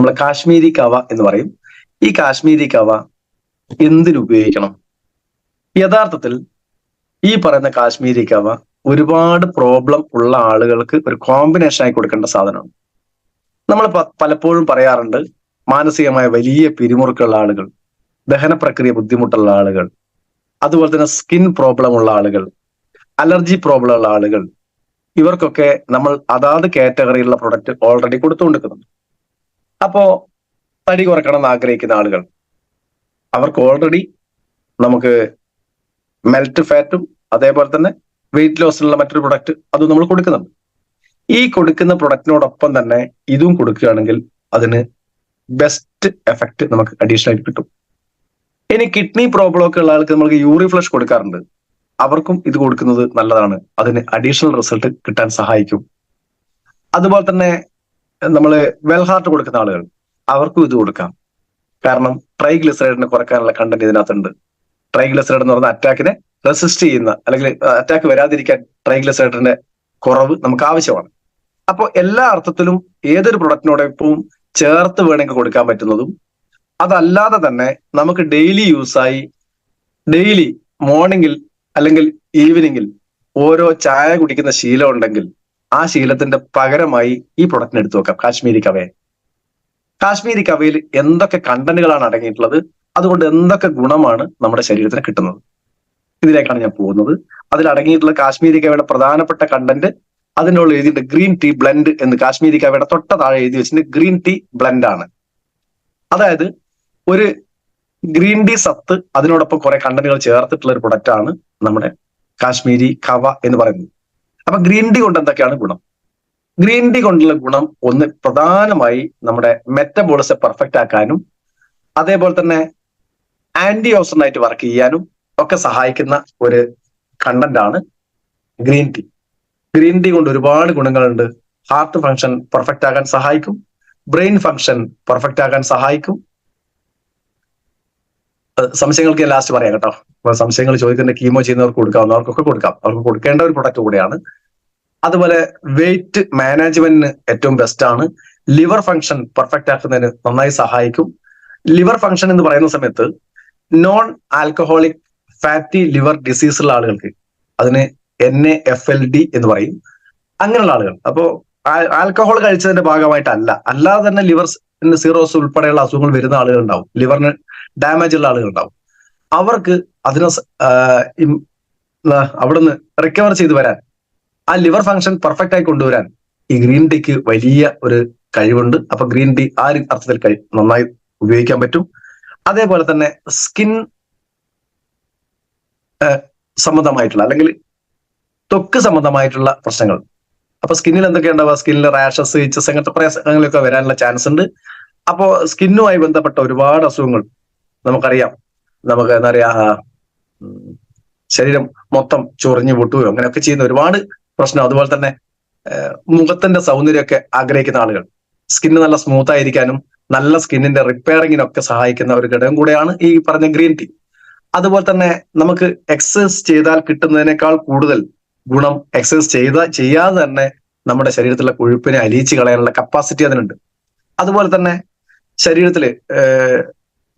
നമ്മൾ കാശ്മീരി കവ എന്ന് പറയും. ഈ കാശ്മീരി കവ എന്തിനുപയോഗിക്കണം യഥാർത്ഥത്തിൽ ഈ പറയുന്ന കാശ്മീരി കവ ഒരുപാട് പ്രോബ്ലം ഉള്ള ആളുകൾക്ക് ഒരു കോമ്പിനേഷൻ ആയി കൊടുക്കേണ്ട സാധനമാണ്. നമ്മൾ പലപ്പോഴും പറയാറുണ്ട് മാനസികമായ വലിയ പിരിമുറുക്കുള്ള ആളുകൾ ദഹന പ്രക്രിയ ബുദ്ധിമുട്ടുള്ള ആളുകൾ അതുപോലെ തന്നെ സ്കിൻ പ്രോബ്ലം ഉള്ള ആളുകൾ അലർജി പ്രോബ്ലം ഉള്ള ആളുകൾ ഇവർക്കൊക്കെ നമ്മൾ അതാത് കാറ്റഗറിയിലുള്ള പ്രൊഡക്റ്റ് ഓൾറെഡി കൊടുത്തുകൊണ്ടിരിക്കുന്നുണ്ട്. അപ്പോ തടി കുറക്കണം എന്ന് ആഗ്രഹിക്കുന്ന ആളുകൾ അവർക്ക് ഓൾറെഡി നമുക്ക് മെൽറ്റ് ഫാറ്റും അതേപോലെ തന്നെ വെയിറ്റ് ലോസിനുള്ള മറ്റൊരു പ്രൊഡക്റ്റ് അതും നമ്മൾ കൊടുക്കുന്നുണ്ട്. ഈ കൊടുക്കുന്ന പ്രൊഡക്റ്റിനോടൊപ്പം തന്നെ ഇതും കൊടുക്കുകയാണെങ്കിൽ അതിന് ബെസ്റ്റ് എഫക്റ്റ് നമുക്ക് അഡീഷണൽ ആയിട്ട് കിട്ടും. ഇനി കിഡ്നി പ്രോബ്ലം ഒക്കെ ഉള്ള ആൾക്ക് നമുക്ക് യൂറി ഫ്ലഷ് കൊടുക്കാറുണ്ട്. അവർക്കും ഇത് കൊടുക്കുന്നത് നല്ലതാണ്. അതിന് അഡീഷണൽ റിസൾട്ട് കിട്ടാൻ സഹായിക്കും. അതുപോലെ തന്നെ നമ്മൾ വെൽ ഹാർട്ട് കൊടുക്കുന്ന ആളുകൾ അവർക്കും ഇത് കൊടുക്കാം. കാരണം ട്രൈഗ്ലിസറൈഡിനെ കുറയ്ക്കാനുള്ള കണ്ടന്റ് ഇതിനകത്തുണ്ട്. ട്രൈഗ്ലിസറൈഡ് എന്ന് പറഞ്ഞ അറ്റാക്കിനെ റെസിസ്റ്റ് ചെയ്യുന്ന അല്ലെങ്കിൽ അറ്റാക്ക് വരാതിരിക്കാൻ ട്രൈഗ്ലിസറൈഡിന്റെ കുറവ് നമുക്ക് ആവശ്യമാണ്. അപ്പോൾ എല്ലാ അർത്ഥത്തിലും ഏതൊരു പ്രൊഡക്റ്റിനോടൊപ്പം ചേർത്ത് വേണമെങ്കിൽ കൊടുക്കാൻ പറ്റുന്നതും അതല്ലാതെ തന്നെ നമുക്ക് ഡെയിലി യൂസായി ഡെയിലി മോർണിംഗിൽ അല്ലെങ്കിൽ ഈവനിങ്ങിൽ ഓരോ ചായ കുടിക്കുന്ന ശീലം ഉണ്ടെങ്കിൽ ആ ശീലത്തിന്റെ പകരമായി ഈ പ്രൊഡക്റ്റിന് എടുത്തു നോക്കാം കാശ്മീരി കവയെ കാശ്മീരി കവയിൽ എന്തൊക്കെ കണ്ടന്റുകളാണ് അടങ്ങിയിട്ടുള്ളത്? അതുകൊണ്ട് എന്തൊക്കെ ഗുണമാണ് നമ്മുടെ ശരീരത്തിന് കിട്ടുന്നത്? ഇതിലേക്കാണ് ഞാൻ പോകുന്നത്. അതിൽ അടങ്ങിയിട്ടുള്ള കാശ്മീരി കവയുടെ പ്രധാനപ്പെട്ട കണ്ടന്റ് അതിനുള്ള എഴുതിയിട്ട് ഗ്രീൻ ടീ ബ്ലെൻഡ് എന്ന്. കാശ്മീരി കവയുടെ തൊട്ട താഴെ എഴുതി വെച്ചിട്ട് ഗ്രീൻ ടീ ബ്ലെൻഡ് ആണ്. അതായത് ഒരു ഗ്രീൻ ടീ സത്ത് അതിനോടൊപ്പം കുറെ കണ്ടന്റുകൾ ചേർത്തിട്ടുള്ള ഒരു പ്രൊഡക്റ്റ് ആണ് നമ്മുടെ കാശ്മീരി കവ എന്ന് പറയുന്നത്. അപ്പൊ ഗ്രീൻ ടീ കൊണ്ട് എന്തൊക്കെയാണ് ഗുണം? ഗ്രീൻ ടീ കൊണ്ടുള്ള ഗുണം ഒന്ന് പ്രധാനമായി നമ്മുടെ മെറ്റബോളിസം പെർഫെക്റ്റ് ആക്കാനും അതേപോലെ തന്നെ ആന്റി ഓക്സിഡന്റ് ആയിട്ട് വർക്ക് ചെയ്യാനും ഒക്കെ സഹായിക്കുന്ന ഒരു കണ്ടന്റ് ആണ് ഗ്രീൻ ടീ. ഗ്രീൻ ടീ കൊണ്ട് ഒരുപാട് ഗുണങ്ങളുണ്ട്. ഹാർട്ട് ഫങ്ഷൻ പെർഫെക്റ്റ് ആകാൻ സഹായിക്കും. ബ്രെയിൻ ഫങ്ഷൻ പെർഫെക്റ്റ് ആകാൻ സഹായിക്കും. സംശയങ്ങൾക്ക് ലാസ്റ്റ് പറയാം കേട്ടോ. സംശയങ്ങൾ ചോദിക്കുന്ന കീമോ ചെയ്യുന്നവർക്ക് കൊടുക്കാവുന്നവർക്കൊക്കെ കൊടുക്കാം. അവർക്ക് കൊടുക്കേണ്ട ഒരു പ്രൊഡക്റ്റ് കൂടെയാണ് അതുപോലെ വെയിറ്റ് മാനേജ്മെന്റിന് ഏറ്റവും ബെസ്റ്റ് ആണ്. ലിവർ ഫംഗ്ഷൻ പെർഫെക്റ്റ് ആക്കുന്നതിന് നന്നായി സഹായിക്കും. ലിവർ ഫംഗ്ഷൻ എന്ന് പറയുന്ന സമയത്ത് non alcoholic fatty liver disease ഉള്ള ആളുകൾക്ക് അതിന് N A F L D എന്ന് പറയും. അങ്ങനെയുള്ള ആളുകൾ. അപ്പോൾ ആൽക്കഹോൾ കഴിച്ചതിന്റെ ഭാഗമായിട്ടല്ല. അല്ലാതെ തന്നെ ലിവർ സീറോസ് ഉൾപ്പെടെയുള്ള അസുഖങ്ങൾ വരുന്ന ആളുകൾ ഉണ്ടാവും. ലിവറിന് ഡാമേജ് ഉള്ള ആളുകൾ ഉണ്ടാവും. അവർക്ക് അതിനെ അവിടുന്ന് റിക്കവർ ചെയ്ത് വരാൻ ആ ലിവർ ഫങ്ഷൻ പെർഫെക്റ്റ് ആയി കൊണ്ടുവരാൻ ഈ ഗ്രീൻ ടീക്ക് വലിയ ഒരു കഴിവുണ്ട്. അപ്പൊ ഗ്രീൻ ടീ ആ ഒരു അർത്ഥത്തിൽ നന്നായി ഉപയോഗിക്കാൻ പറ്റും. അതേപോലെ തന്നെ സ്കിൻ സംബന്ധമായിട്ടുള്ള അല്ലെങ്കിൽ ത്വക്ക് സംബന്ധമായിട്ടുള്ള പ്രശ്നങ്ങൾ. അപ്പൊ സ്കിന്നിൽ എന്തൊക്കെ ഉണ്ടാവുക? സ്കിന്നിൽ റാഷസ് ഇച്ചസ് അങ്ങനത്തെ പ്രയാസങ്ങളൊക്കെ വരാനുള്ള ചാൻസ് ഉണ്ട്. അപ്പോ സ്കിന്നുമായി ബന്ധപ്പെട്ട ഒരുപാട് അസുഖങ്ങൾ നമുക്കറിയാം. നമുക്ക് എന്താ പറയാ ശരീരം മൊത്തം ചൊറിഞ്ഞു പൊട്ടുകയോ അങ്ങനെയൊക്കെ ചെയ്യുന്ന ഒരുപാട് പ്രശ്നം. അതുപോലെ തന്നെ മുഖത്തിന്റെ സൗന്ദര്യമൊക്കെ ആഗ്രഹിക്കുന്ന ആളുകൾ. സ്കിന്ന് നല്ല സ്മൂത്ത് ആയിരിക്കാനും നല്ല സ്കിന്നിന്റെ റിപ്പയറിങ്ങിനൊക്കെ സഹായിക്കുന്ന ഒരു ഘടകം കൂടെയാണ് ഈ പറഞ്ഞ ഗ്രീൻ ടീ. അതുപോലെ തന്നെ നമുക്ക് എക്സസൈസ് ചെയ്താൽ കിട്ടുന്നതിനേക്കാൾ കൂടുതൽ ഗുണം എക്സസൈസ് ചെയ്ത ചെയ്യാതെ തന്നെ നമ്മുടെ ശരീരത്തിലെ കൊഴുപ്പിനെ അലിയിച്ച് കളയാനുള്ള കപ്പാസിറ്റി അതിനുണ്ട്. അതുപോലെ തന്നെ ശരീരത്തിൽ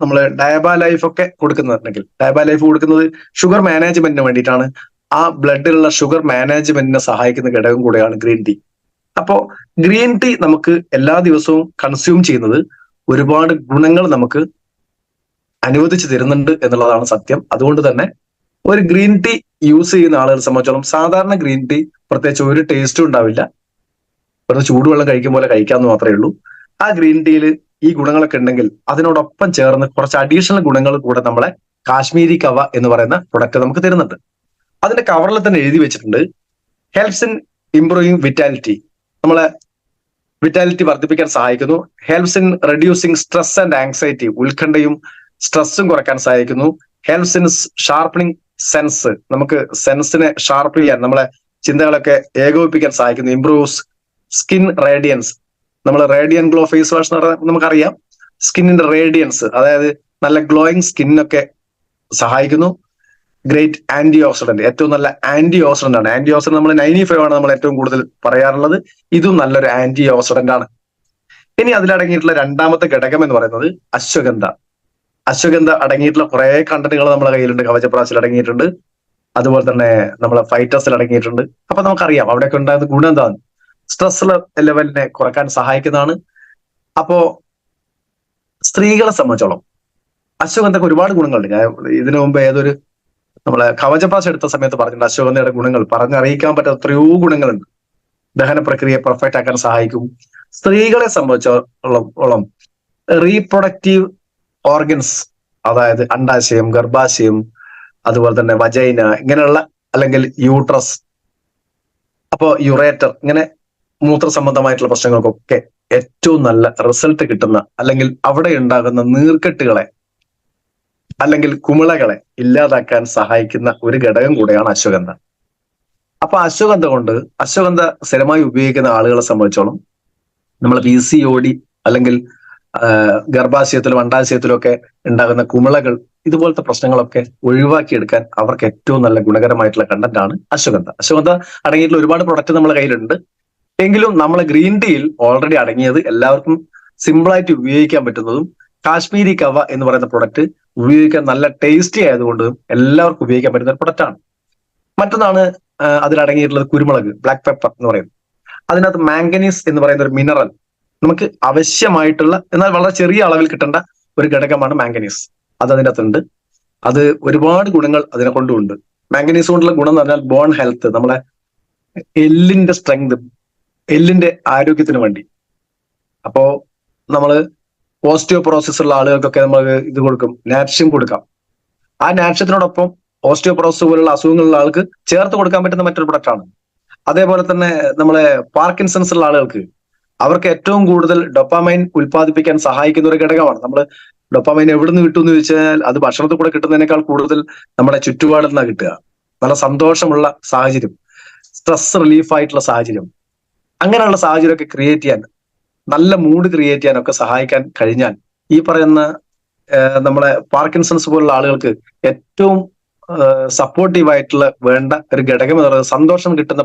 നമ്മൾ ഡയബാ ലൈഫ് ഒക്കെ കൊടുക്കുന്നുണ്ടെങ്കിൽ ഡയബാ ലൈഫ് കൊടുക്കുന്നത് ഷുഗർ മാനേജ്മെന്റിന് വേണ്ടിയിട്ടാണ്. ആ ബ്ലഡിലുള്ള ഷുഗർ മാനേജ്മെന്റിനെ സഹായിക്കുന്ന ഘടകം കൂടെയാണ് ഗ്രീൻ ടീ. അപ്പോ ഗ്രീൻ ടീ നമുക്ക് എല്ലാ ദിവസവും കൺസ്യൂം ചെയ്യുന്നത് ഒരുപാട് ഗുണങ്ങൾ നമുക്ക് അനുവദിച്ചു തരുന്നുണ്ട് എന്നുള്ളതാണ് സത്യം. അതുകൊണ്ട് തന്നെ ഒരു ഗ്രീൻ ടീ യൂസ് ചെയ്യുന്ന ആളുകൾ സംബന്ധിച്ചോളം സാധാരണ ഗ്രീൻ ടീ പ്രത്യേകിച്ച് ഒരു ടേസ്റ്റും ഉണ്ടാവില്ല. വെറുതെ ചൂടുവെള്ളം കഴിക്കും പോലെ കഴിക്കാമെന്ന് മാത്രമേ ഉള്ളൂ. ആ ഗ്രീൻ ടീയിൽ ഈ ഗുണങ്ങളൊക്കെ ഉണ്ടെങ്കിൽ അതിനോടൊപ്പം ചേർന്ന് കുറച്ച് അഡീഷണൽ ഗുണങ്ങൾ കൂടെ നമ്മളെ കാശ്മീരി കവ എന്ന് പറയുന്ന പ്രൊഡക്റ്റ് നമുക്ക് തരുന്നുണ്ട്. അതിന്റെ കവറിൽ തന്നെ എഴുതി വെച്ചിട്ടുണ്ട്. ഹെൽപ്സ് ഇൻ ഇംപ്രൂവിങ് വിറ്റാലിറ്റി നമ്മളെ വിറ്റാലിറ്റി വർദ്ധിപ്പിക്കാൻ സഹായിക്കുന്നു. Helps in reducing stress and anxiety ഉത്കണ്ഠയും സ്ട്രെസ്സും കുറയ്ക്കാൻ സഹായിക്കുന്നു. ഹെൽപ്സ് ഇൻ ഷാർപ്പണിങ് സെൻസ് നമുക്ക് സെൻസിനെ ഷാർപ്പ് ചെയ്യാൻ നമ്മളെ ചിന്തകളൊക്കെ ഏകോപിപ്പിക്കാൻ സഹായിക്കുന്നു. ഇംപ്രൂവ്സ് സ്കിൻ റേഡിയൻസ് നമ്മൾ റേഡിയൻ ഗ്ലോ ഫേസ് വാഷ് നമുക്കറിയാം. സ്കിന്നിന്റെ റേഡിയൻസ് അതായത് നല്ല ഗ്ലോയിങ് സ്കിന്നൊക്കെ സഹായിക്കുന്നു. ഗ്രേറ്റ് ആന്റി ഓക്സിഡന്റ് ഏറ്റവും നല്ല ആന്റി ഓക്സിഡന്റ് ആണ്. ആന്റി ഓക്സിഡന്റ് നമ്മൾ നയന്റി ഫൈവ് ആണ് നമ്മൾ ഏറ്റവും കൂടുതൽ പറയാറുള്ളത്. ഇതും നല്ലൊരു ആന്റി ഓക്സിഡന്റ് ആണ്. ഇനി അതിലടങ്ങിയിട്ടുള്ള രണ്ടാമത്തെ ഘടകം എന്ന് പറയുന്നത് അശ്വഗന്ധ. അശ്വഗന്ധ അടങ്ങിയിട്ടുള്ള കുറെ കണ്ടന്റുകൾ നമ്മുടെ കയ്യിലുണ്ട്. കവചപ്രാശിൽ അടങ്ങിയിട്ടുണ്ട്. അതുപോലെ തന്നെ നമ്മളെ ഫൈറ്റേഴ്സിൽ അടങ്ങിയിട്ടുണ്ട്. അപ്പൊ നമുക്കറിയാം അവിടെയൊക്കെ ഉണ്ടാകുന്ന ഗുണം എന്താണ്? സ്ട്രെസ് ലെവലിനെ കുറയ്ക്കാൻ സഹായിക്കുന്നതാണ്. അപ്പോ സ്ത്രീകളെ സംബന്ധിച്ചോളം അശ്വഗന്ധക്ക് ഒരുപാട് ഗുണങ്ങളുണ്ട്. ഇതിനു മുമ്പ് ഏതൊരു നമ്മളെ കവചപാശ എടുത്ത സമയത്ത് പറഞ്ഞിട്ടുണ്ട് അശ്വഗന്ധയുടെ ഗുണങ്ങൾ. പറഞ്ഞറിയിക്കാൻ പറ്റാത്ത എത്രയോ ഗുണങ്ങളുണ്ട്. ദഹന പ്രക്രിയ പെർഫെക്റ്റ് ആക്കാൻ സഹായിക്കും. സ്ത്രീകളെ സംബന്ധിച്ചോളം റീപ്രൊഡക്റ്റീവ് ഓർഗൻസ് അതായത് അണ്ടാശയം ഗർഭാശയം അതുപോലെ തന്നെ വജൈന ഇങ്ങനെയുള്ള അല്ലെങ്കിൽ യൂട്രസ് അപ്പോ യുറേറ്റർ ഇങ്ങനെ മൂത്ര സംബന്ധമായിട്ടുള്ള പ്രശ്നങ്ങൾക്കൊക്കെ ഏറ്റവും നല്ല റിസൾട്ട് കിട്ടുന്ന അല്ലെങ്കിൽ അവിടെ ഉണ്ടാകുന്ന നീർക്കെട്ടുകളെ അല്ലെങ്കിൽ കുമിളകളെ ഇല്ലാതാക്കാൻ സഹായിക്കുന്ന ഒരു ഘടകം കൂടെയാണ് അശ്വഗന്ധ. അപ്പൊ അശ്വഗന്ധ കൊണ്ട് അശ്വഗന്ധ സ്ഥിരമായി ഉപയോഗിക്കുന്ന ആളുകളെ സംബന്ധിച്ചോളം നമ്മൾ പി സി ഓടി അല്ലെങ്കിൽ ഗർഭാശയത്തിലും അണ്ടാശയത്തിലും ഒക്കെ ഉണ്ടാകുന്ന കുമിളകൾ ഇതുപോലത്തെ പ്രശ്നങ്ങളൊക്കെ ഒഴിവാക്കിയെടുക്കാൻ അവർക്ക് ഏറ്റവും നല്ല ഗുണകരമായിട്ടുള്ള കണ്ടന്റ് ആണ് അശ്വഗന്ധ. അശ്വഗന്ധ അടങ്ങിയിട്ടുള്ള ഒരുപാട് പ്രൊഡക്റ്റ് നമ്മുടെ കയ്യിലുണ്ട്. എങ്കിലും നമ്മൾ ഗ്രീൻ ടീയിൽ ഓൾറെഡി അടങ്ങിയത് എല്ലാവർക്കും സിമ്പിളായിട്ട് ഉപയോഗിക്കാൻ പറ്റുന്നതും കാശ്മീരി കവ എന്ന് പറയുന്ന പ്രൊഡക്റ്റ് ഉപയോഗിക്കാൻ നല്ല ടേസ്റ്റി ആയതുകൊണ്ട് എല്ലാവർക്കും ഉപയോഗിക്കാൻ പറ്റുന്ന ഒരു പ്രൊഡക്റ്റ് ആണ്. മറ്റൊന്നാണ് അതിലടങ്ങിയിട്ടുള്ളത് കുരുമുളക് ബ്ലാക്ക് പെപ്പർ എന്ന് പറയുന്നത്. അതിനകത്ത് മാംഗനീസ് എന്ന് പറയുന്ന ഒരു മിനറൽ നമുക്ക് ആവശ്യമായിട്ടുള്ള എന്നാൽ വളരെ ചെറിയ അളവിൽ കിട്ടേണ്ട ഒരു ഘടകമാണ് മാംഗനീസ് അത് അതിന്റെ അകത്തുണ്ട് അത് ഒരുപാട് ഗുണങ്ങൾ അതിനെ കൊണ്ടുണ്ട് മാംഗനീസ് കൊണ്ടുള്ള ഗുണം എന്ന് പറഞ്ഞാൽ ബോൺ ഹെൽത്ത് നമ്മളെ എല്ലിന്റെ സ്ട്രെങ്ത് എല്ലിന്റെ ആരോഗ്യത്തിന് വേണ്ടി. അപ്പോ നമ്മൾ ഓസ്റ്റിയോപ്രോസിസ് ഉള്ള ആളുകൾക്കൊക്കെ നമ്മൾ ഇത് കൊടുക്കും നാപ്ഷ്യം കൊടുക്കാം. ആ നാപ്ഷ്യത്തിനോടൊപ്പം ഓസ്റ്റിയോപ്രോസിസ് പോലുള്ള അസുഖങ്ങളുള്ള ആൾക്ക് ചേർത്ത് കൊടുക്കാൻ പറ്റുന്ന മറ്റൊരു പ്രൊഡക്റ്റ് ആണ്. അതേപോലെ തന്നെ നമ്മളെ പാർക്കിൻസൺസ് ഉള്ള ആളുകൾക്ക് അവർക്ക് ഏറ്റവും കൂടുതൽ ഡൊപ്പാമൈൻ ഉൽപ്പാദിപ്പിക്കാൻ സഹായിക്കുന്ന ഒരു ഘടകമാണ്. നമ്മൾ ഡൊപ്പാമൈൻ എവിടെ നിന്ന് കിട്ടും എന്ന് ചോദിച്ചാൽ അത് ഭക്ഷണത്തിൽ കൂടെ കിട്ടുന്നതിനേക്കാൾ കൂടുതൽ നമ്മുടെ ചുറ്റുപാടിൽ നിന്നാണ് കിട്ടുക. നല്ല സന്തോഷമുള്ള സാഹചര്യം സ്ട്രെസ് റിലീഫ് ആയിട്ടുള്ള സാഹചര്യം അങ്ങനെയുള്ള സാഹചര്യമൊക്കെ ക്രിയേറ്റ് ചെയ്യാൻ നല്ല മൂഡ് ക്രിയേറ്റ് ചെയ്യാനൊക്കെ സഹായിക്കാൻ കഴിഞ്ഞാൽ ഈ പറയുന്ന നമ്മളെ പാർക്കിൻസൺസ് പോലുള്ള ആളുകൾക്ക് ഏറ്റവും സപ്പോർട്ടീവ് ആയിട്ടുള്ള വേണ്ട ഒരു ഘടകം എന്ന് പറയുന്നത് സന്തോഷം കിട്ടുന്ന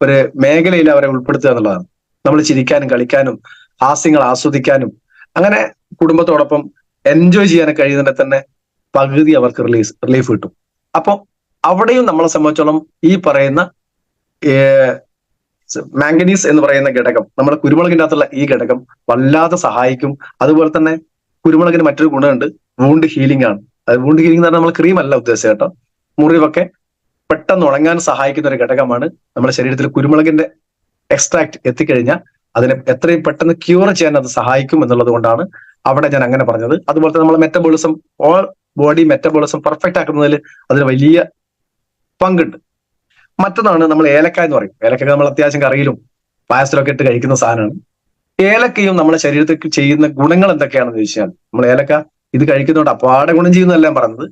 ഒരു മേഖലയിൽ അവരെ ഉൾപ്പെടുത്തുക എന്നുള്ളതാണ്. നമ്മൾ ചിരിക്കാനും കളിക്കാനും ഹാസ്യങ്ങൾ ആസ്വദിക്കാനും അങ്ങനെ കുടുംബത്തോടൊപ്പം എൻജോയ് ചെയ്യാൻ കഴിയുന്നതിനെ തന്നെ പകുതി അവർക്ക് റിലീസ് റിലീഫ് കിട്ടും. അപ്പോൾ അവിടെയും നമ്മളെ സംബന്ധിച്ചോളം ഈ പറയുന്ന മാംഗനീസ് എന്ന് പറയുന്ന ഘടകം നമ്മുടെ കുരുമുളകിന്റെ അകത്തുള്ള ഈ ഘടകം വല്ലാതെ സഹായിക്കും. അതുപോലെ തന്നെ കുരുമുളകിന് മറ്റൊരു ഗുണമുണ്ട് വൂണ്ട് ഹീലിംഗ് ആണ്. അത് വൂണ്ട് ഹീലിംഗ് എന്ന് പറഞ്ഞാൽ നമ്മൾ ക്രീം അല്ല ഉദ്ദേശിച്ചത് കേട്ടോ. മുറിവൊക്കെ പെട്ടെന്ന് ഉണങ്ങാൻ സഹായിക്കുന്ന ഒരു ഘടകമാണ് നമ്മുടെ ശരീരത്തിൽ കുരുമുളകിന്റെ എക്സ്ട്രാക്ട് എത്തിക്കഴിഞ്ഞാൽ അതിനെ എത്രയും പെട്ടെന്ന് ക്യൂർ ചെയ്യാൻ അത് സഹായിക്കും എന്നുള്ളത് കൊണ്ടാണ് അവിടെ ഞാൻ അങ്ങനെ പറഞ്ഞത്. അതുപോലെ തന്നെ നമ്മളെ metabolism all body metabolism perfect ആക്കുന്നതിൽ അതിന് വലിയ പങ്കുണ്ട്. മറ്റൊന്നാണ് നമ്മൾ ഏലക്ക എന്ന് പറയും. ഏലക്ക നമ്മൾ അത്യാവശ്യം കറിയിലും പായസത്തിലൊക്കെ ഇട്ട് കഴിക്കുന്ന സാധനമാണ്. ഏലക്കയും നമ്മുടെ ശരീരത്തിൽ ചെയ്യുന്ന ഗുണങ്ങൾ എന്തൊക്കെയാണെന്ന് ചോദിച്ചാൽ നമ്മൾ ഏലക്ക ഇത് കഴിക്കുന്നതുകൊണ്ട് അപ്പാടെ ഗുണം ചെയ്യുന്നതല്ല പറഞ്ഞത്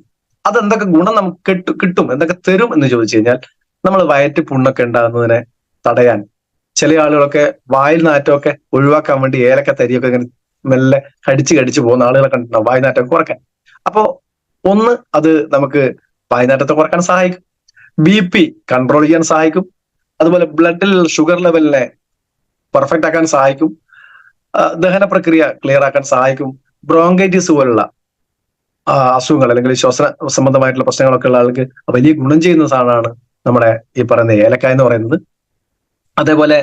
അത് എന്തൊക്കെ ഗുണം നമുക്ക് കിട്ടും കിട്ടും? എന്തൊക്കെ തരും എന്ന് ചോദിച്ചു കഴിഞ്ഞാൽ നമ്മൾ വയറ്റ് പുണ്ണൊക്കെ ഉണ്ടാകുന്നതിനെ തടയാൻ ചില ആളുകളൊക്കെ വായിൽ നാറ്റമൊക്കെ ഒഴിവാക്കാൻ വേണ്ടി ഏലക്ക തരിയൊക്കെ ഇങ്ങനെ മെല്ലെ കടിച്ച് കടിച്ച് പോകുന്ന ആളുകളെ കണ്ടിട്ടുണ്ടാവും വായ്നാറ്റം കുറയ്ക്കാൻ. അപ്പോ ഒന്ന് അത് നമുക്ക് വായ്നാറ്റത്തെ കുറയ്ക്കാൻ സഹായിക്കും. ബി പി കൺട്രോൾ ചെയ്യാൻ സഹായിക്കും. അതുപോലെ ബ്ലഡിൽ ഷുഗർ ലെവലിനെ പെർഫെക്റ്റ് ആക്കാൻ സഹായിക്കും. ദഹന പ്രക്രിയ ക്ലിയർ ആക്കാൻ സഹായിക്കും. ബ്രോങ്കൈറ്റിസ് പോലുള്ള അസുഖങ്ങൾ അല്ലെങ്കിൽ ശ്വസന സംബന്ധമായിട്ടുള്ള പ്രശ്നങ്ങളൊക്കെ ഉള്ള ആൾക്ക് വലിയ ഗുണം ചെയ്യുന്ന സാധനമാണ് നമ്മുടെ ഈ പറയുന്ന ഏലക്ക എന്ന് പറയുന്നത്. അതേപോലെ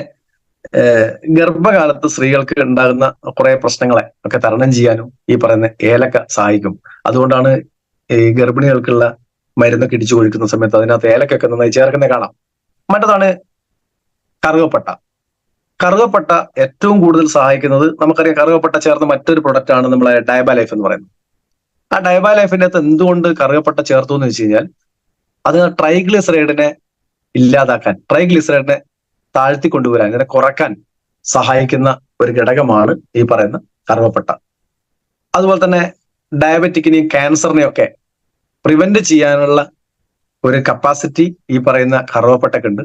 ഗർഭകാലത്ത് സ്ത്രീകൾക്ക് ഉണ്ടാകുന്ന കുറെ പ്രശ്നങ്ങളെ ഒക്കെ തരണം ചെയ്യാനും ഈ പറയുന്ന ഏലക്ക സഹായിക്കും. അതുകൊണ്ടാണ് ഈ ഗർഭിണികൾക്കുള്ള മരുന്നൊക്കെ ഇടിച്ചു കൊഴിക്കുന്ന സമയത്ത് അതിനകത്ത് ഏലക്കൊക്കെ നന്നായി ചേർക്കുന്നത് കാണാം. മറ്റതാണ് കറുകപ്പട്ട. കറുകപ്പട്ട ഏറ്റവും കൂടുതൽ സഹായിക്കുന്നത് നമുക്കറിയാം കറുകപ്പട്ട ചേർന്ന മറ്റൊരു പ്രൊഡക്റ്റ് ആണ് നമ്മളെ ഡയബ ലൈഫ് എന്ന് പറയുന്നത്. ആ ഡയബ ലൈഫിന്റെ അകത്ത് എന്തുകൊണ്ട് കറുകപ്പട്ട ചേർത്തു എന്ന് വെച്ച് കഴിഞ്ഞാൽ അത് ട്രൈഗ്ലിസറൈഡിനെ ഇല്ലാതാക്കാൻ ട്രൈഗ്ലിസറൈഡിനെ താഴ്ത്തി കൊണ്ടുവരാൻ ഇതിനെ കുറയ്ക്കാൻ സഹായിക്കുന്ന ഒരു ഘടകമാണ് ഈ പറയുന്ന കറുവപ്പട്ട അതുപോലെ തന്നെ ഡയബറ്റിക്കിനെയും ക്യാൻസറിനെയും ഒക്കെ പ്രിവെന്റ് ചെയ്യാനുള്ള ഒരു കപ്പാസിറ്റി ഈ പറയുന്ന കറുവപ്പട്ടക്കുണ്ട്.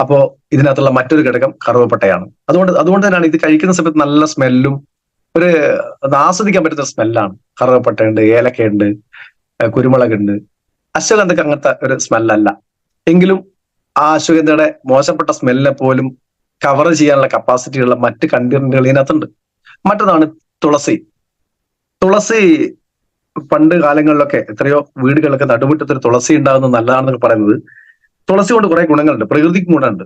അപ്പോ ഇതിനകത്തുള്ള മറ്റൊരു ഘടകം കറുവപ്പട്ടയാണ്. അതുകൊണ്ട് അതുകൊണ്ട് തന്നെയാണ് ഇത് കഴിക്കുന്ന സമയത്ത് നല്ല സ്മെല്ലും ഒരു ആസ്വദിക്കാൻ പറ്റുന്ന സ്മെല്ലാണ് കറുവപ്പട്ടയുണ്ട് ഏലക്കയുണ്ട് കുരുമുളകുണ്ട്. അശ്വഗന്ധക്ക് അങ്ങനത്തെ ഒരു സ്മെല്ലല്ല എങ്കിലും ആ അശ്വഗന്ധയുടെ മോശപ്പെട്ട സ്മെല്ലിനെ പോലും കവർ ചെയ്യാനുള്ള കപ്പാസിറ്റിയുള്ള മറ്റ് കണ്ടന്റുകൾ ഇതിനകത്തുണ്ട്. മറ്റൊന്നാണ് തുളസി. തുളസി പണ്ട് കാലങ്ങളിലൊക്കെ എത്രയോ വീടുകളിലൊക്കെ നടുമുറ്റത്തൊരു തുളസി ഉണ്ടാകുന്നത് നല്ലതാണെന്നൊക്കെ പറയുന്നത്. തുളസി കൊണ്ട് കുറെ ഗുണങ്ങളുണ്ട്. പ്രകൃതിക്ക് ഗുണമുണ്ട്.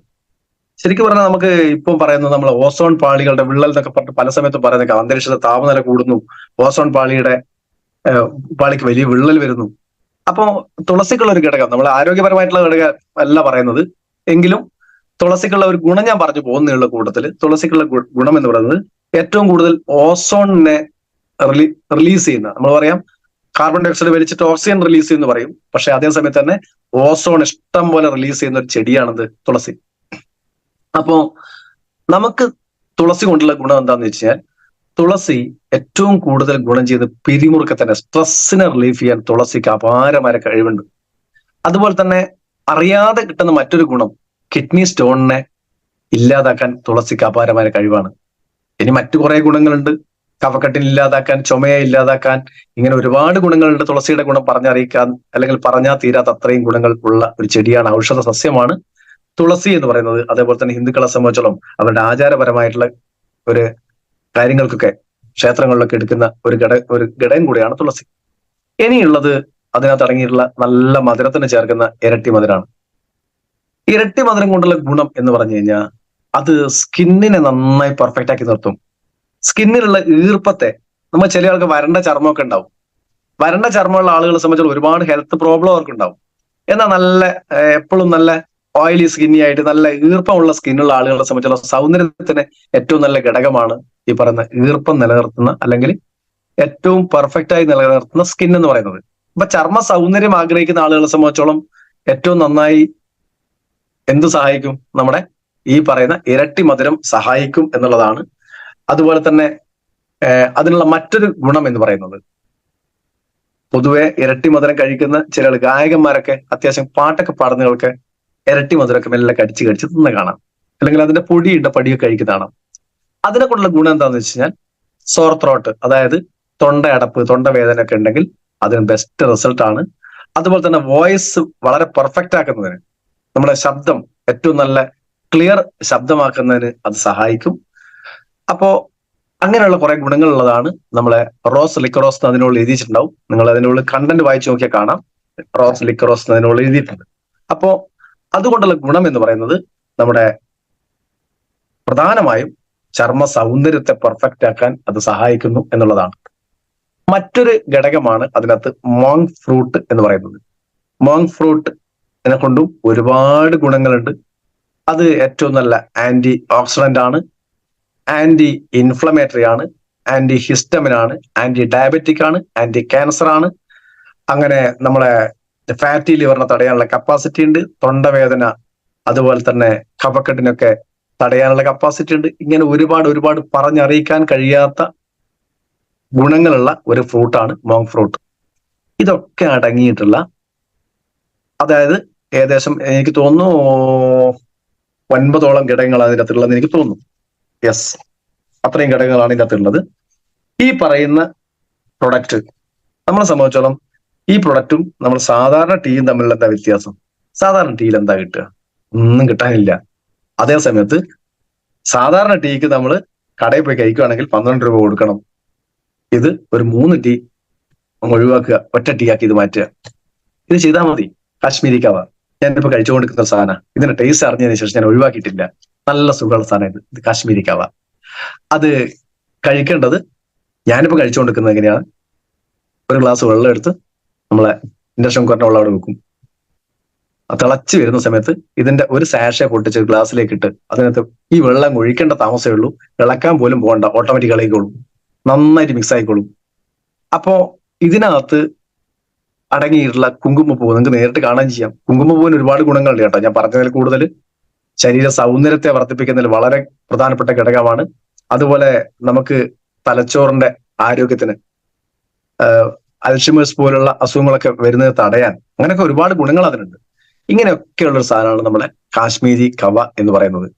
ശരിക്കും പറഞ്ഞാൽ നമുക്ക് ഇപ്പം പറയുന്നത് നമ്മൾ ഓസോൺ പാളികളുടെ വിള്ളൽ എന്നൊക്കെ പറഞ്ഞ് പല സമയത്തും പറയുന്നത് അന്തരീക്ഷത്തെ താപനില കൂടുന്നു. ഓസോൺ പാളിയുടെ പാളിക്ക് വലിയ വിള്ളൽ വരുന്നു. അപ്പോൾ തുളസിക്കുള്ള ഒരു ഘടകം നമ്മൾ ആരോഗ്യപരമായിട്ടുള്ള ഘടകം അല്ല പറയുന്നത്. എങ്കിലും തുളസിക്കുള്ള ഒരു ഗുണം ഞാൻ പറഞ്ഞു പോകുന്നുള്ള കൂട്ടത്തിൽ തുളസിക്കുള്ള ഗുണം എന്ന് പറയുന്നത് ഏറ്റവും കൂടുതൽ ഓസോണിനെ റിലീസ് ചെയ്യുന്ന നമ്മൾ പറയാം കാർബൺ ഡൈ ഓക്സൈഡ് വലിച്ചിട്ട് ഓക്സിജൻ റിലീസ് ചെയ്യുന്നു പറയും. പക്ഷെ അതേ സമയത്ത് തന്നെ ഓസോൺ ഇഷ്ടം പോലെ റിലീസ് ചെയ്യുന്ന ഒരു ചെടിയാണത് തുളസി. അപ്പോ നമുക്ക് തുളസി കൊണ്ടുള്ള ഗുണം എന്താന്ന് വെച്ച് കഴിഞ്ഞാൽ തുളസി ഏറ്റവും കൂടുതൽ ഗുണം ചെയ്ത് പിരിമുറുക്കെ തന്നെ സ്ട്രെസ്സിനെ റിലീഫ് ചെയ്യാൻ തുളസിക്ക് അപാരമായ കഴിവുണ്ട്. അതുപോലെ തന്നെ അറിയാതെ കിട്ടുന്ന മറ്റൊരു ഗുണം കിഡ്നി സ്റ്റോണിനെ ഇല്ലാതാക്കാൻ തുളസിക്ക് അപാരമായ കഴിവാണ്. ഇനി മറ്റു കുറെ ഗുണങ്ങളുണ്ട്. കഫക്കെട്ടിന് ഇല്ലാതാക്കാൻ ചുമയെ ഇല്ലാതാക്കാൻ ഇങ്ങനെ ഒരുപാട് ഗുണങ്ങളുണ്ട്. തുളസിയുടെ ഗുണം പറഞ്ഞറിയിക്കാൻ അല്ലെങ്കിൽ പറഞ്ഞാൽ തീരാത്ത അത്രയും ഗുണങ്ങൾ ഉള്ള ഒരു ചെടിയാണ് ഔഷധ സസ്യമാണ് തുളസി എന്ന് പറയുന്നത്. അതേപോലെ തന്നെ ഹിന്ദുക്കളെ സംബന്ധിച്ചോളം അവരുടെ ആചാരപരമായിട്ടുള്ള ഒരു കാര്യങ്ങൾക്കൊക്കെ ക്ഷേത്രങ്ങളിലൊക്കെ എടുക്കുന്ന ഒരു ഘട ഒരു ഘടകം കൂടിയാണ് തുളസി. ഇനിയുള്ളത് അതിനകത്ത് അടങ്ങിയിട്ടുള്ള നല്ല മധുരത്തിന് ചേർക്കുന്ന ഇരട്ടി മധുരമാണ് ഇരട്ടി മധുരം കൊണ്ടുള്ള ഗുണം എന്ന് പറഞ്ഞു കഴിഞ്ഞാൽ അത് സ്കിന്നിനെ നന്നായി പെർഫെക്റ്റ് ആക്കി നിർത്തും. സ്കിന്നിലുള്ള ഈർപ്പത്തെ നമ്മൾ ചില ആൾക്ക് വരണ്ട ചർമ്മമൊക്കെ ഉണ്ടാവും. വരണ്ട ചർമ്മമുള്ള ആളുകളെ സംബന്ധിച്ചുള്ള ഒരുപാട് ഹെൽത്ത് പ്രോബ്ലം അവർക്ക് ഉണ്ടാവും. എന്നാൽ നല്ല എപ്പോഴും നല്ല ഓയിലി സ്കിന്നി ആയിട്ട് നല്ല ഈർപ്പമുള്ള സ്കിന്നുള്ള ആളുകളെ സംബന്ധിച്ചുള്ള സൗന്ദര്യത്തിന് ഏറ്റവും നല്ല ഘടകമാണ് ഈ പറയുന്ന ഈർപ്പം നിലനിർത്തുന്ന അല്ലെങ്കിൽ ഏറ്റവും പെർഫെക്റ്റ് ആയി നിലനിർത്തുന്ന സ്കിൻ എന്ന് പറയുന്നത്. ഇപ്പൊ ചർമ്മ സൗന്ദര്യം ആഗ്രഹിക്കുന്ന ആളുകളെ സംബന്ധിച്ചോളം ഏറ്റവും നന്നായി എന്ത് സഹായിക്കും? നമ്മുടെ ഈ പറയുന്ന ഇരട്ടി മധുരം സഹായിക്കും എന്നുള്ളതാണ് അതുപോലെ തന്നെ അതിനുള്ള മറ്റൊരു ഗുണം എന്ന് പറയുന്നത് പൊതുവെ ഇരട്ടി മധുരം കഴിക്കുന്ന ചില ഗായകന്മാരൊക്കെ അത്യാവശ്യം പാട്ടൊക്കെ പാടുന്നവർക്ക് ഇരട്ടി മധുരമൊക്കെ മെല്ലെ കടിച്ച് കടിച്ച് തിന്ന് കാണാം. അല്ലെങ്കിൽ അതിന്റെ പൊടിയിട്ട പടിയൊക്കെ കഴിക്കുന്ന കാണാം. അതിനെ കൊണ്ടുള്ള ഗുണം എന്താണെന്ന് വെച്ച് കഴിഞ്ഞാൽ സോർ ത്രോട്ട് അതായത് തൊണ്ട അടപ്പ് തൊണ്ട വേദന ഒക്കെ ഉണ്ടെങ്കിൽ അതിന് ബെസ്റ്റ് റിസൾട്ട് ആണ്. അതുപോലെ തന്നെ വോയിസ് വളരെ പെർഫെക്റ്റ് ആക്കുന്നതിന് നമ്മുടെ ശബ്ദം ഏറ്റവും നല്ല ക്ലിയർ ശബ്ദമാക്കുന്നതിന് അത് സഹായിക്കും. അപ്പോ അങ്ങനെയുള്ള കുറെ ഗുണങ്ങളുള്ളതാണ് നമ്മളെ റോസ് ലിക്കറോസ് അതിനുള്ളിൽ എഴുതിയിട്ടുണ്ടാവും. നിങ്ങൾ അതിനുള്ളിൽ കണ്ടന്റ് വായിച്ചു നോക്കിയാൽ കാണാം. റോസ് ലിക്കറോസ് അതിനുള്ളിൽ എഴുതിയിട്ടുണ്ട്. അപ്പോ അതുകൊണ്ടുള്ള ഗുണം എന്ന് പറയുന്നത് നമ്മുടെ പ്രധാനമായും ചർമ്മ സൗന്ദര്യത്തെ പെർഫെക്റ്റ് ആക്കാൻ അത് സഹായിക്കുന്നു എന്നുള്ളതാണ്. മറ്റൊരു ഘടകമാണ് അതിനകത്ത് മോങ് ഫ്രൂട്ട് എന്ന് പറയുന്നത്. മോങ് ഫ്രൂട്ട് ഇതിനെ കൊണ്ടും ഒരുപാട് ഗുണങ്ങളുണ്ട്. അത് ഏറ്റവും നല്ല ആന്റി ഓക്സിഡന്റ് ആണ്. ആന്റി ഇൻഫ്ലമേറ്ററി ആണ് ആന്റി ഹിസ്റ്റമിൻ ആണ് ആന്റി ഡയബറ്റിക് ആണ് ആന്റി ക്യാൻസർ ആണ്. അങ്ങനെ നമ്മളെ ഫാറ്റി ലിവറിനെ തടയാനുള്ള കപ്പാസിറ്റി ഉണ്ട് തൊണ്ടവേദന അതുപോലെ തന്നെ കഫക്കെട്ടിനൊക്കെ തടയാനുള്ള കപ്പാസിറ്റി ഉണ്ട്. ഇങ്ങനെ ഒരുപാട് ഒരുപാട് പറഞ്ഞറിയിക്കാൻ കഴിയാത്ത ഗുണങ്ങളുള്ള ഒരു ഫ്രൂട്ടാണ് മോങ് ഫ്രൂട്ട് ഇതൊക്കെ അടങ്ങിയിട്ടുള്ള അതായത് ഏകദേശം എനിക്ക് തോന്നുന്നു ഒൻപതോളം ഘടകങ്ങൾ അതിനകത്തുള്ളതെന്ന് എനിക്ക് തോന്നുന്നു. യെസ് അത്രയും ഘടകങ്ങളാണ് ഇതിനകത്തുള്ളത്. ഈ പറയുന്ന പ്രൊഡക്റ്റ് നമ്മളെ സംബന്ധിച്ചോളം ഈ പ്രൊഡക്റ്റും നമ്മൾ സാധാരണ ടീയും തമ്മിലുള്ള എന്താ വ്യത്യാസം? സാധാരണ ടീയിൽ എന്താ കിട്ടുക? ഒന്നും കിട്ടാനില്ല. അതേ സമയത്ത് സാധാരണ ടീക്ക് നമ്മൾ കടയിൽ പോയി കഴിക്കുകയാണെങ്കിൽ പന്ത്രണ്ട് രൂപ കൊടുക്കണം. ഇത് ഒരു മൂന്ന് ടീ ഒഴിവാക്കുക. ഒറ്റ ടീ ആക്കി ഇത് മാറ്റുക. ഇത് ചെയ്താൽ മതി. കാശ്മീരി കവ ഞാനിപ്പോ കഴിച്ചുകൊണ്ടിരിക്കുന്ന സാധനം ഇതിന്റെ ടേസ്റ്റ് അറിഞ്ഞതിന് ശേഷം ഞാൻ ഒഴിവാക്കിയിട്ടില്ല. നല്ല സുഖമുള്ള സാധനം ഇത് ഇത് കാശ്മീരി കവ. അത് കഴിക്കേണ്ടത് ഞാനിപ്പോ കഴിച്ചുകൊണ്ടിരിക്കുന്നത് എങ്ങനെയാണ്? ഒരു ഗ്ലാസ് വെള്ളം എടുത്ത് നമ്മളെ ഇൻഡക്ഷൻ കുക്കറിന്റെ വെള്ളം അവിടെ വെക്കും. തിളച്ച് വരുന്ന സമയത്ത് ഇതിന്റെ ഒരു സാഷ പൊട്ടിച്ച് ഗ്ലാസ്സിലേക്ക് ഇട്ട് അതിനകത്ത് ഈ വെള്ളം ഒഴിക്കേണ്ട താമസമേ ഉള്ളൂ. ഇളക്കാൻ പോലും പോകണ്ട. ഓട്ടോമാറ്റിക് ഇളകിക്കോളും. നന്നായിട്ട് മിക്സ് ആയിക്കോളും. അപ്പോ ഇതിനകത്ത് അടങ്ങിയിട്ടുള്ള കുങ്കുമപ്പൂ നിങ്ങൾക്ക് നേരിട്ട് കാണാൻ ചെയ്യാം. കുങ്കുമപ്പൂവിന് ഒരുപാട് ഗുണങ്ങളുണ്ട് കേട്ടോ. ഞാൻ പറഞ്ഞതിൽ കൂടുതൽ ശരീര സൗന്ദര്യത്തെ വർദ്ധിപ്പിക്കുന്നതിൽ വളരെ പ്രധാനപ്പെട്ട ഘടകമാണ്. അതുപോലെ നമുക്ക് തലച്ചോറിന്റെ ആരോഗ്യത്തിന് അൽഷിമേഴ്സ് പോലുള്ള അസുഖങ്ങളൊക്കെ വരുന്നത് തടയാൻ അങ്ങനെയൊക്കെ ഒരുപാട് ഗുണങ്ങൾ അതിനുണ്ട്. ഇങ്ങനെയൊക്കെയുള്ള ഒരു സാധനമാണ് നമ്മുടെ കാശ്മീരി കവ എന്ന് പറയുന്നത്.